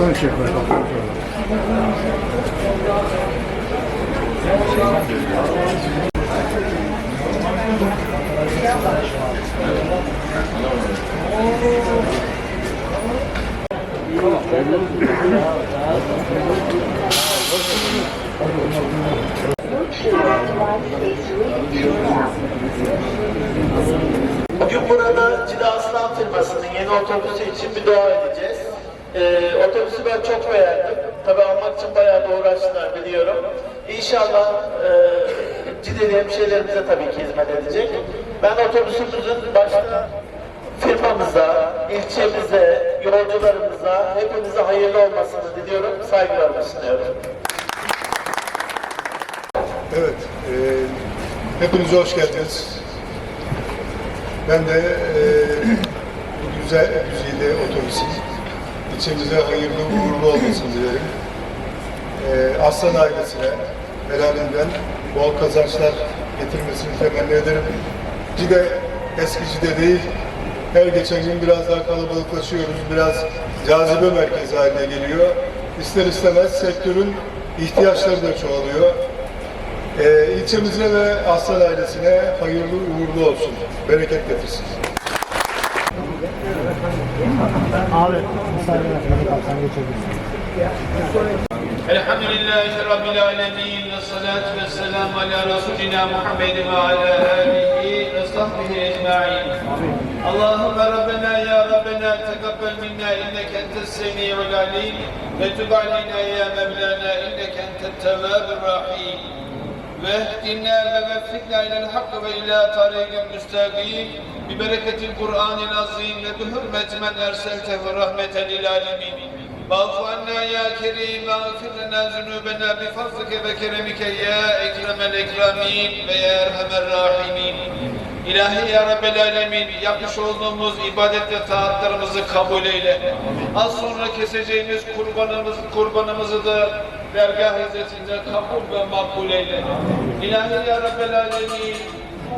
Yapar. Bugün burada Cide Aslan firmasının yeni otobüsü için bir dua edeceğiz. Ee, otobüsü ben çok beğendim. Tabii almak için bayağı da uğraştılar biliyorum. İnşallah e, Cideli hemşehrilerimize tabii ki hizmet edecek. Ben otobüsümüzün başta firmamıza, ilçemize, yolcularımıza, hepinize hayırlı olmasını diliyorum. Saygılarımı sunuyorum. Evet, e, hepinize hoş geldiniz. Ben de e, bu güzel güzide otobüsün içimize hayırlı uğurlu olmasını dilerim. E, Aslan ailesine helalinden bol kazançlar getirmesini temenni ederim. Cide eski Cide değil, her geçen gün biraz daha kalabalıklaşıyoruz, biraz cazibe merkezi haline geliyor. İster istemez sektörün ihtiyaçları da çoğalıyor. Ee, ilçemize ve Aslan ailesine hayırlı uğurlu olsun. Bereket getirsin. Abi müsaade kapsam geçebilirsin. Elhamdülillahi Rabbil Alemin ve salatu ve selam ala Resulina Muhammed ve ala alihi ve sahbihi ecma'in. Allahümme Rabbena ya Rabbena tekabbel minna inneke entes semi'ul alim ve tub aleyna ya Mevlana inneke entet tevvabur rahim. واهدنا ووفقنا إلى الحق وإلى طريق مستقيم ببركة القرآن العظيم وبحرمة من أرسلته رحمة للعالمين واعف عنا يا كريم واغفر لنا ذنوبنا بفضلك وكرمك يا اكرم الاكرمين ويا ارحم الراحمين İlahi ya Rabbel Alemin yapmış olduğumuz ibadet ve taatlarımızı kabul eyle. Az sonra keseceğimiz kurbanımız, kurbanımızı da dergah hizmetinde kabul ve makbul eyle. İlahi ya Rabbel Alemin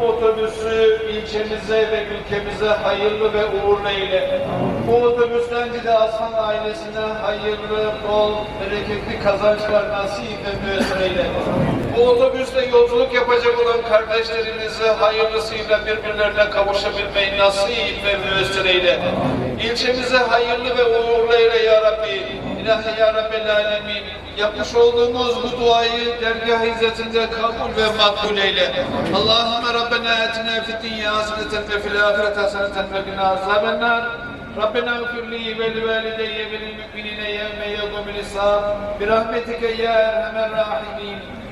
bu otobüsü ilçemize ve ülkemize hayırlı ve uğurlu eyle. Bu otobüsten de Aslan ailesine hayırlı, bol, bereketli kazançlar nasip ve müessir eyle Bu otobüste yolculuk yapacak olan kardeşlerimizi hayırlısıyla birbirlerine kavuşabilmeyi nasip ve müessir eyle. İlçemize hayırlı ve uğurlu eyle ya Rabbi. İlahi ya Rabbel Alemin. Yapmış olduğumuz bu duayı dergah izzetinde kabul ve makbul eyle. Allahümme Rabbena etina fid dünya haseneten ve fil ahireti haseneten ve qina azabennar. Rabbena اغفر لي ولوالدي وللمؤمنين يوم يقوم الحساب برحمتك يا ارحم الراحمين